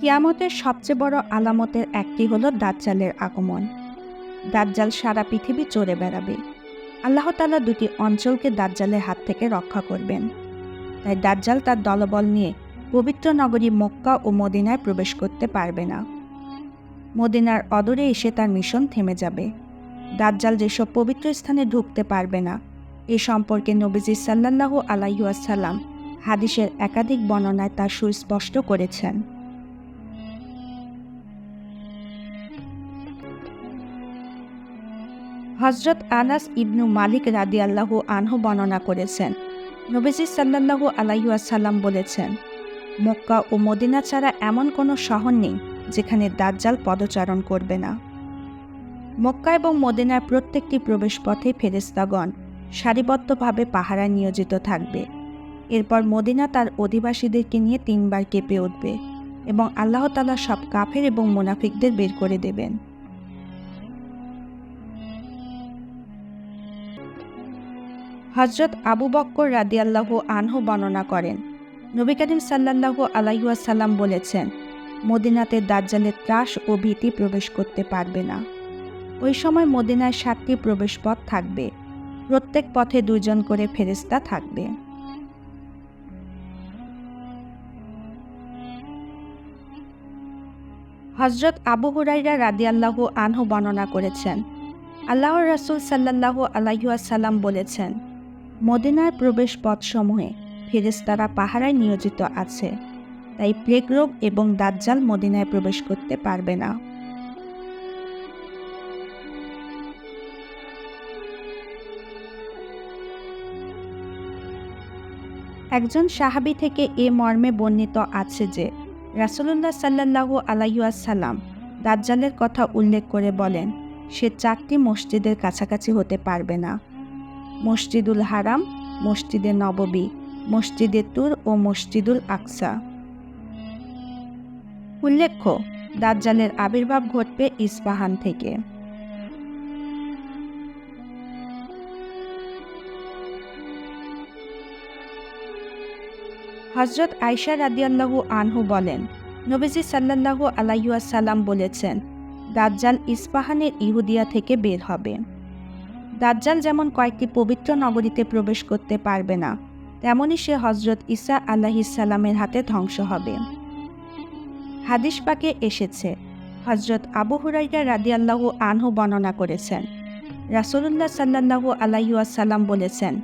কিয়ামতের সবচেয়ে বড় আলামতের একটি হলো দাজ্জালের আগমন। দাজ্জাল সারা পৃথিবী চড়ে বেড়াবে। আল্লাহ তাআলা দুটি অঞ্চলকে দাজ্জালের হাত থেকে রক্ষা করবেন। তাই দাজ্জাল তার দলবল নিয়ে পবিত্র নগরী মক্কা ও মদিনায় প্রবেশ করতে পারবে না। মদিনার অদূরে এসে তার মিশন থেমে যাবে। দাজ্জাল যেসব পবিত্র স্থানে ঢুকতে পারবে না, এ সম্পর্কে নবীজি সাল্লাল্লাহু আলাইহাসাল্লাম হাদিসের একাধিক বর্ণনায় তা সুস্পষ্ট করেছেন। হজরত আনাস ইবনু মালিক রাদিয়াল্লাহু আনহু বর্ণনা করেছেন। নবীজি সাল্লাল্লাহু আলাইহাসাল্লাম বলেছেন, মক্কা ও মদিনা ছাড়া এমন কোনো শহর নেই যেখানে দাজ্জাল পদচারণ করবে না। মক্কা এবং মদিনার প্রত্যেকটি প্রবেশপথে ফেরেস্তাগণ সারিবদ্ধভাবে পাহারায় নিয়োজিত থাকবে। এরপর মদিনা তার অধিবাসীদেরকে নিয়ে তিনবার কেঁপে উঠবে এবং আল্লাহ তালা সব কাফের এবং মুনাফিকদের বের করে দেবেন। হজরত আবু বক্কর রাদিয়াল্লাহু আনহু বর্ণনা করেন। নবী করিম সাল্লাল্লাহু আলাইহাসাল্লাম বলেছেন, মদিনাতে দাজ্জালের ত্রাস ও ভীতি প্রবেশ করতে পারবে না। ওই সময় মদিনায় সাতটি প্রবেশপথ থাকবে। প্রত্যেক পথে দুজন করে ফেরেস্তা থাকবে। হজরত আবু হুরাইরা রাদিয়াল্লাহু আনহু বর্ণনা করেছেন, আল্লাহর রাসূল সাল্লাল্লাহু আলাইহাসাল্লাম বলেছেন মদিনার প্রবেশ পথসমূহে ফেরেস্তারা পাহারায় নিয়োজিত আছে, তাই প্লেগ রোগ এবং দাজ্জাল মদিনায় প্রবেশ করতে পারবে না। একজন সাহাবি থেকে এ মর্মে বর্ণিত আছে যে, রাসুলুল্লাহ সাল্লাহু আলাইসাল্লাম দাজ্জালের কথা উল্লেখ করে বলেন, সে চারটি মসজিদের কাছাকাছি হতে পারবে না। মসজিদুল হারাম, মসজিদে নববী, মসজিদে তুর ও মসজিদুল আকসা। উল্লেখ্য, দাজ্জালের আবির্ভাব ঘটবে ইস্পাহান থেকে। হজরত আয়সা রাদিয়াল্লাহু আনহু বলেন, নবীজি সাল্লাল্লাহু আলাইসাল্লাম বলেছেন, দাজ্জাল ইস্পাহানের ইহুদিয়া থেকে বের হবে। দাজ্জাল যেমন কয়েকটি পবিত্র নগরীতে প্রবেশ করতে পারবে না তেমনই সে হজরত ইসা আল্লাহিসাল্লামের হাতে ধ্বংস হবে। হাদিস পাকে এসেছে হজরত আবু হুরাইরা রাদিয়াল্লাহু আনহু বর্ণনা করেছেন। রাসুলুল্লাহ সাল্লাল্লাহু আলাইসাল্লাম বলেছেন,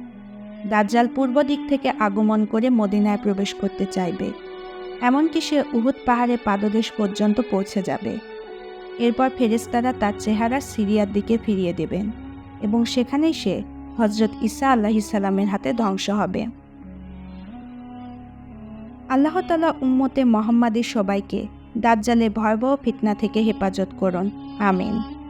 দাজ্জাল পূর্ব দিক থেকে আগমন করে মদিনায় প্রবেশ করতে চাইবে। এমনকি সে উহুদ পাহাড়ে পাদদেশ পর্যন্ত পৌঁছে যাবে। এরপর ফেরেস্তারা তার চেহারা সিরিয়ার দিকে ফিরিয়ে দেবেন। এবং সেখানেই সে হজরত ইসা আল্লাহ আল্লাহিসাল্লামের হাতে ধ্বংস হবে। আল্লাহ তালা উম্মতে মোহাম্মদের সবাইকে দাজ্জালে ভয়াবহ ফিতনা থেকে হেফাজত করুন। আমিন।